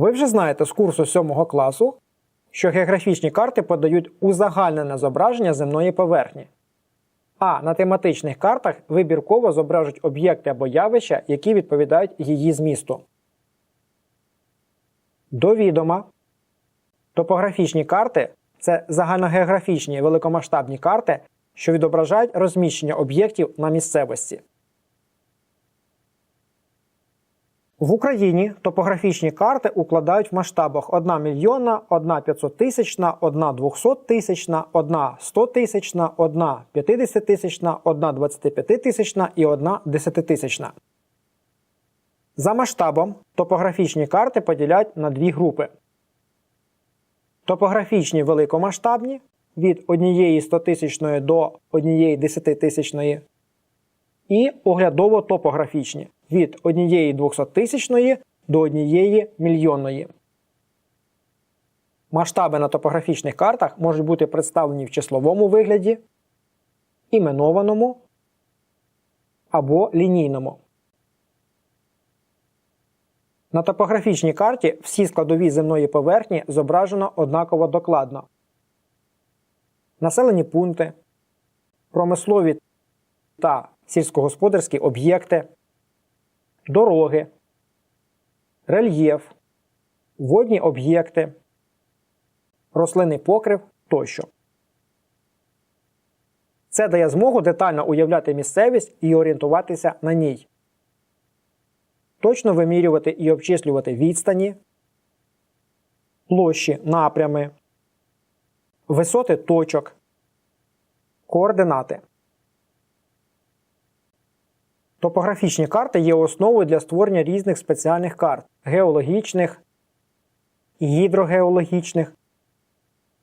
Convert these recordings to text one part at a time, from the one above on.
Ви вже знаєте з курсу 7 класу, що географічні карти подають узагальнене зображення земної поверхні. А на тематичних картах вибірково зображують об'єкти або явища, які відповідають її змісту. До відома. Топографічні карти це загальногеографічні великомасштабні карти, що відображають розміщення об'єктів на місцевості. В Україні топографічні карти укладають в масштабах 1 мільйона, 1 500 тисячна, 1 200 тисячна, 1 100 тисячна, 1 50 тисячна, 1 25 тисячна і 1 10 тисячна. За масштабом топографічні карти поділяють на дві групи. Топографічні великомасштабні від 1 100 тисячної до 1 10 тисячної і оглядово-топографічні від 1 200 тисячної до 1 мільйонної. Масштаби на топографічних картах можуть бути представлені в числовому вигляді, іменованому або лінійному. На топографічній карті всі складові земної поверхні зображено однаково докладно. Населені пункти, промислові та сільськогосподарські об'єкти, дороги, рельєф, водні об'єкти, рослинний покрив тощо. Це дає змогу детально уявляти місцевість і орієнтуватися на ній. Точно вимірювати і обчислювати відстані, площі, напрями, висоти точок, координати. Топографічні карти є основою для створення різних спеціальних карт геологічних, гідрогеологічних,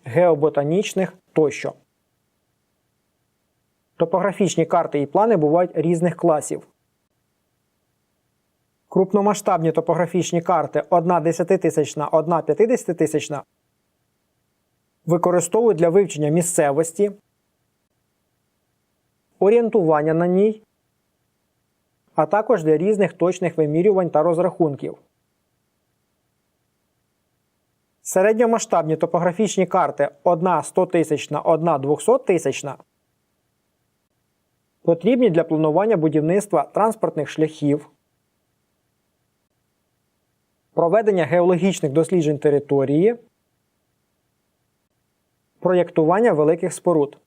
геоботанічних тощо. Топографічні карти і плани бувають різних класів. Крупномасштабні топографічні карти 1 десятитисячна, 1 п'ятидесятитисячна використовують для вивчення місцевості, орієнтування на ній, а також для різних точних вимірювань та розрахунків. Середньомасштабні топографічні карти 1 100 тисячна, 1 200 тисячна потрібні для планування будівництва транспортних шляхів, проведення геологічних досліджень території, проєктування великих споруд.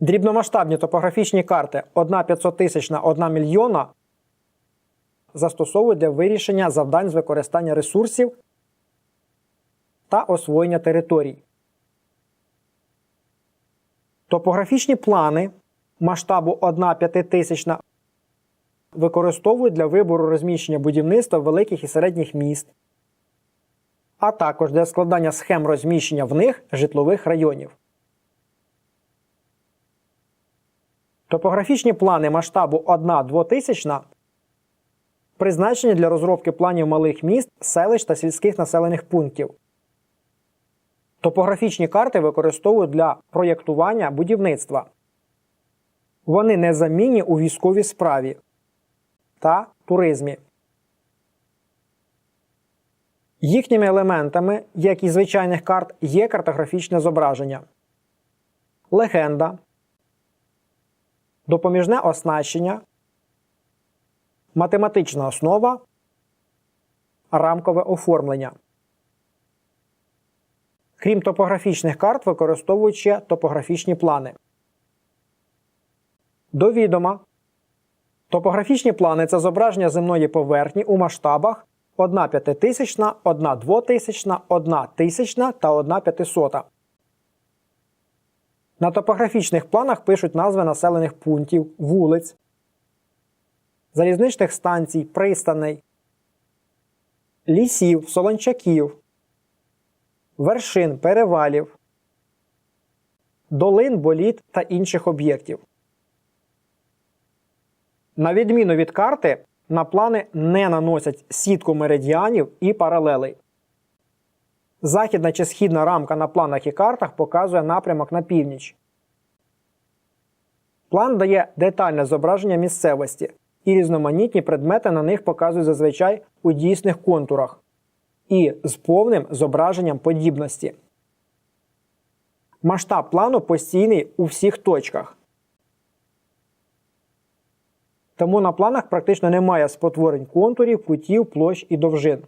Дрібномасштабні топографічні карти 1 500 тисячна 1 мільйона застосовують для вирішення завдань з використання ресурсів та освоєння територій. Топографічні плани масштабу 1 п'ятитисячна використовують для вибору розміщення будівництва великих і середніх міст, а також для складання схем розміщення в них житлових районів. Топографічні плани масштабу 1-2 тисячна призначені для розробки планів малих міст, селищ та сільських населених пунктів. Топографічні карти використовують для проєктування будівництва. Вони незамінні у військовій справі та туризмі. Їхніми елементами, як і звичайних карт, є картографічне зображення, легенда, допоміжне оснащення, математична основа, рамкове оформлення. Крім топографічних карт, використовують ще топографічні плани. До відома. Топографічні плани це зображення земної поверхні у масштабах 1 п'ятитисячна, 1 двотисячна, 1 тисячна та 1 п'ятисота. На топографічних планах пишуть назви населених пунктів, вулиць, залізничних станцій, пристаней, лісів, солончаків, вершин, перевалів, долин, боліт та інших об'єктів. На відміну від карти, на плани не наносять сітку меридіанів і паралелей. Західна чи східна рамка на планах і картах показує напрямок на північ. План дає детальне зображення місцевості, і різноманітні предмети на них показують зазвичай у дійсних контурах і з повним зображенням подібності. Масштаб плану постійний у всіх точках. Тому на планах практично немає спотворень контурів, кутів, площ і довжин.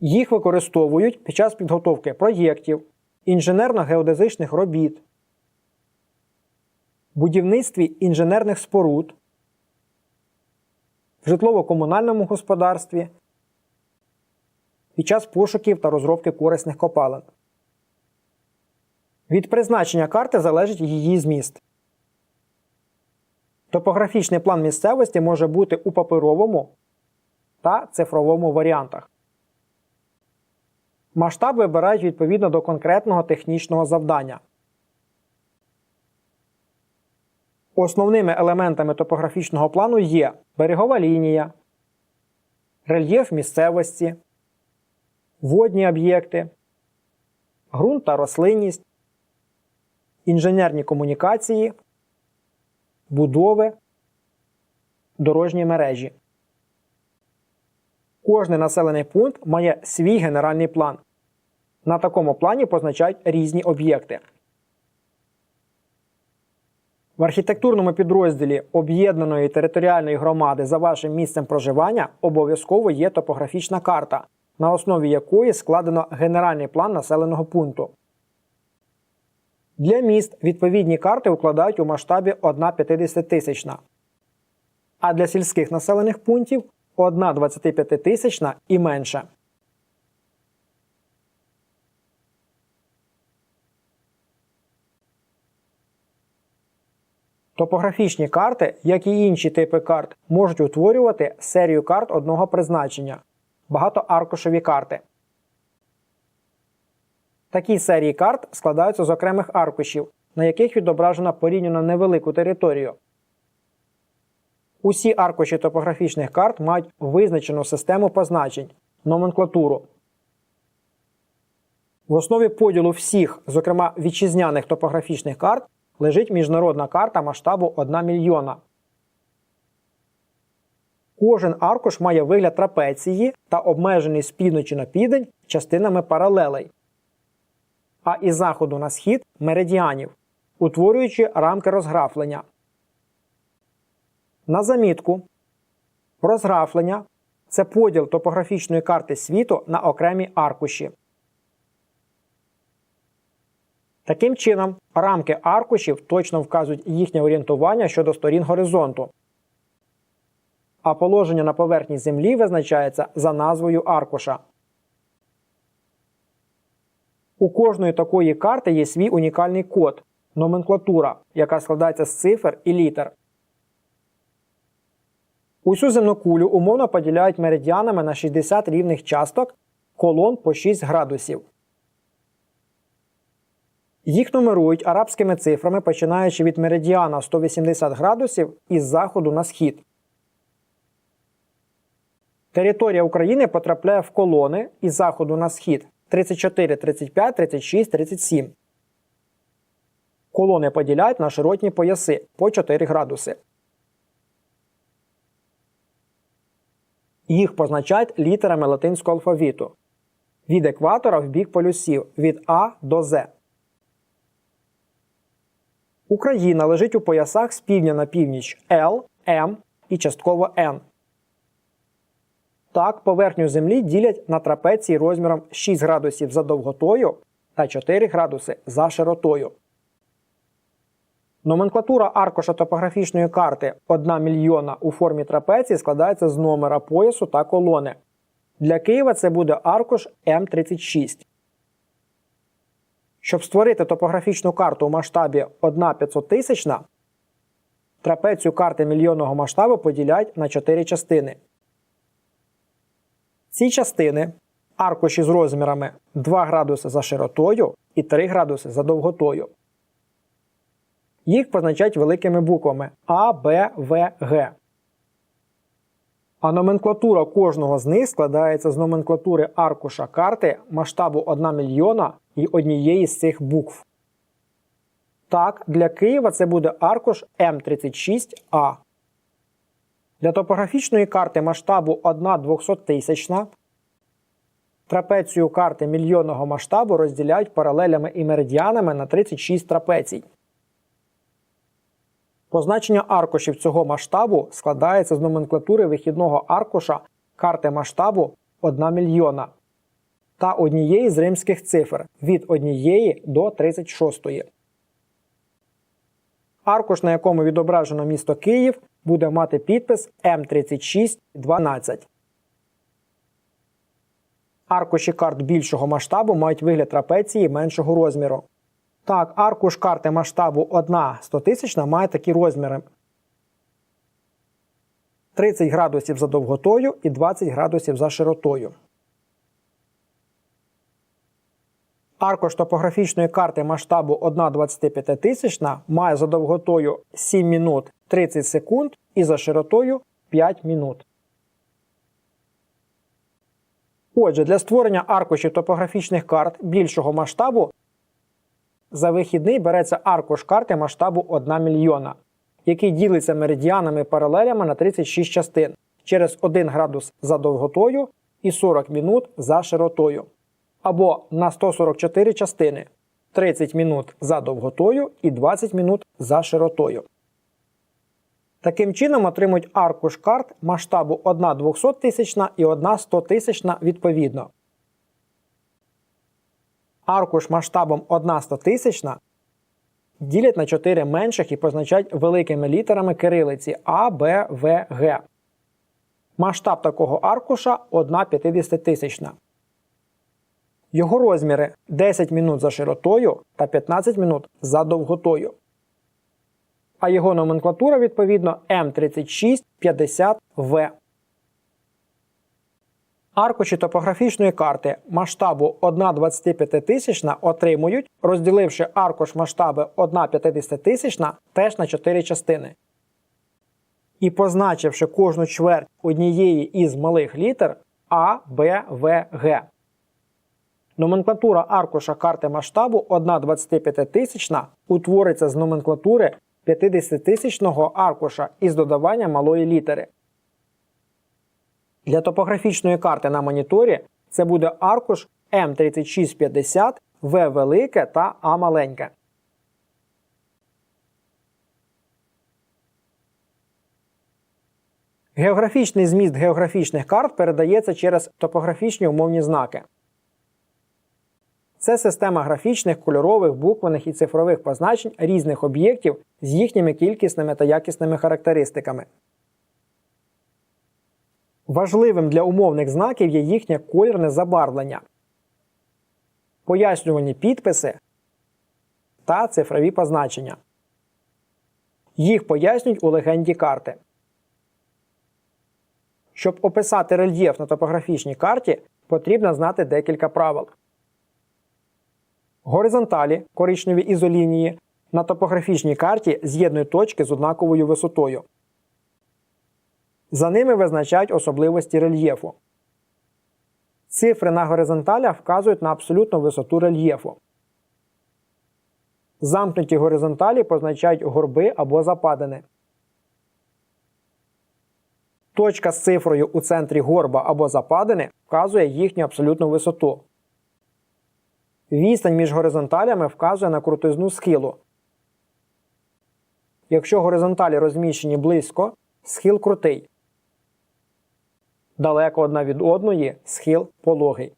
Їх використовують під час підготовки проєктів, інженерно-геодезичних робіт, будівництві інженерних споруд, в житлово-комунальному господарстві, під час пошуків та розробки корисних копалин. Від призначення карти залежить її зміст. Топографічний план місцевості може бути у паперовому та цифровому варіантах. Масштаб вибирають відповідно до конкретного технічного завдання. Основними елементами топографічного плану є берегова лінія, рельєф місцевості, водні об'єкти, ґрунт та рослинність, інженерні комунікації, будови, дорожні мережі. Кожний населений пункт має свій генеральний план. На такому плані позначають різні об'єкти. В архітектурному підрозділі об'єднаної територіальної громади за вашим місцем проживання обов'язково є топографічна карта, на основі якої складено генеральний план населеного пункту. Для міст відповідні карти укладають у масштабі 1 50 тисячна, а для сільських населених пунктів 1 25 тисячна і менше. Топографічні карти, як і інші типи карт, можуть утворювати серію карт одного призначення багатоаркушеві карти. Такі серії карт складаються з окремих аркушів, на яких відображено порівняно невелику територію. Усі аркуші топографічних карт мають визначену систему позначень номенклатуру. В основі поділу всіх, зокрема вітчизняних топографічних карт, лежить міжнародна карта масштабу 1 мільйона. Кожен аркуш має вигляд трапеції та обмежений з півночі на південь частинами паралелей, а із заходу на схід меридіанів, утворюючи рамки розграфлення. На замітку розграфлення це поділ топографічної карти світу на окремі аркуші. Таким чином, рамки аркушів точно вказують їхнє орієнтування щодо сторін горизонту. А положення на поверхні Землі визначається за назвою аркуша. У кожної такої карти є свій унікальний код номенклатура, яка складається з цифр і літер. Усю земну кулю умовно поділяють меридіанами на 60 рівних часток колон по 6 градусів. Їх нумерують арабськими цифрами, починаючи від меридіана 180 градусів із заходу на схід. Територія України потрапляє в колони із заходу на схід 34, 35, 36, 37. Колони поділяють на широтні пояси по 4 градуси. Їх позначають літерами латинського алфавіту. Від екватора в бік полюсів від А до З. Україна лежить у поясах з півдня на північ Л, М і частково Н. Так, поверхню Землі ділять на трапеції розміром 6 градусів за довготою та 4 градуси за широтою. Номенклатура аркуша топографічної карти 1 мільйона у формі трапеції складається з номера поясу та колони. Для Києва це буде аркуш М36. Щоб створити топографічну карту у масштабі 1 500 тисячна, трапецію карти мільйонного масштабу поділяють на 4 частини. Ці частини аркуші з розмірами 2 градуси за широтою і 3 градуси за довготою. Їх позначають великими буквами А, Б, В, Г. А номенклатура кожного з них складається з номенклатури аркуша карти масштабу 1 мільйона і однієї з цих букв. Так, для Києва це буде аркуш М36А. Для топографічної карти масштабу 1 200 трапецію карти мільйонного масштабу розділяють паралелями і меридіанами на 36 трапецій. Позначення аркушів цього масштабу складається з номенклатури вихідного аркуша карти масштабу 1 мільйона та однієї з римських цифр від 1 до 36. Аркуш, на якому відображено місто Київ, буде мати підпис М3612. Аркуші карт більшого масштабу мають вигляд трапеції меншого розміру. Так, аркуш карти масштабу 1 100 тисячна має такі розміри: 30 градусів за довготою і 20 градусів за широтою. Аркуш топографічної карти масштабу 1 25 тисячна має за довготою 7 минут 30 секунд і за широтою 5 минут. Отже, для створення аркушів топографічних карт більшого масштабу за вихідний береться аркуш карти масштабу 1 мільйона, який ділиться меридіанами паралелями на 36 частин через 1 градус за довготою і 40 минут за широтою. Або на 144 частини 30 минут за довготою і 20 минут за широтою. Таким чином отримують аркуш карт масштабу 1 200 тисячна і 1 100 тисячна відповідно. Аркуш масштабом 1 100 тисячна ділять на 4 менших і позначають великими літерами кирилиці А, Б, В, Г. Масштаб такого аркуша 1 50 тисячна. Його розміри 10 минут за широтою та 15 минут за довготою. А його номенклатура відповідно М3650В. Аркуші топографічної карти масштабу 1 25 тисячна отримують, розділивши аркуш масштаби 1 50 тисячна теж на 4 частини. І позначивши кожну чверть однієї із малих літер А, Б, В, Г. Номенклатура аркуша карти масштабу 1 25 тисячна утвориться з номенклатури 50-тисячного аркуша із додаванням малої літери. Для топографічної карти на моніторі це буде аркуш М3650, В велике та А маленьке. Географічний зміст географічних карт передається через топографічні умовні знаки. Це система графічних, кольорових, буквених і цифрових позначень різних об'єктів з їхніми кількісними та якісними характеристиками. Важливим для умовних знаків є їхнє кольорне забарвлення, пояснювані підписи та цифрові позначення. Їх пояснюють у легенді карти. Щоб описати рельєф на топографічній карті, потрібно знати декілька правил. Горизонталі коричневі ізолінії на топографічній карті з'єднують точки з однаковою висотою. За ними визначають особливості рельєфу. Цифри на горизонталях вказують на абсолютну висоту рельєфу. Замкнуті горизонталі позначають горби або западини. Точка з цифрою у центрі горба або западини вказує їхню абсолютну висоту. Відстань між горизонталями вказує на крутизну схилу. Якщо горизонталі розміщені близько, схил крутий. Далеко одна від одної схил пологий.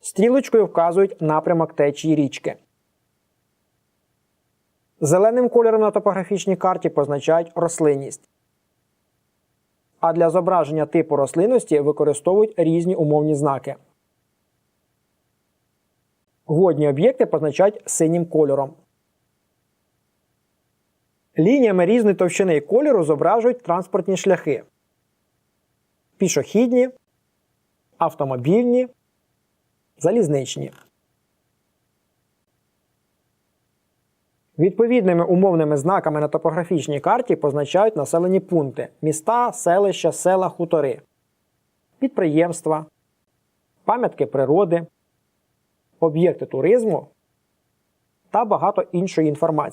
Стрілочкою вказують напрямок течії річки. Зеленим кольором на топографічній карті позначають рослинність. А для зображення типу рослинності використовують різні умовні знаки. Водні об'єкти позначають синім кольором. Лініями різної товщини і кольору зображують транспортні шляхи. Пішохідні, автомобільні, залізничні. Відповідними умовними знаками на топографічній карті позначають населені пункти міста, селища, села, хутори, підприємства, пам'ятки природи, об'єкти туризму та багато іншої інформації.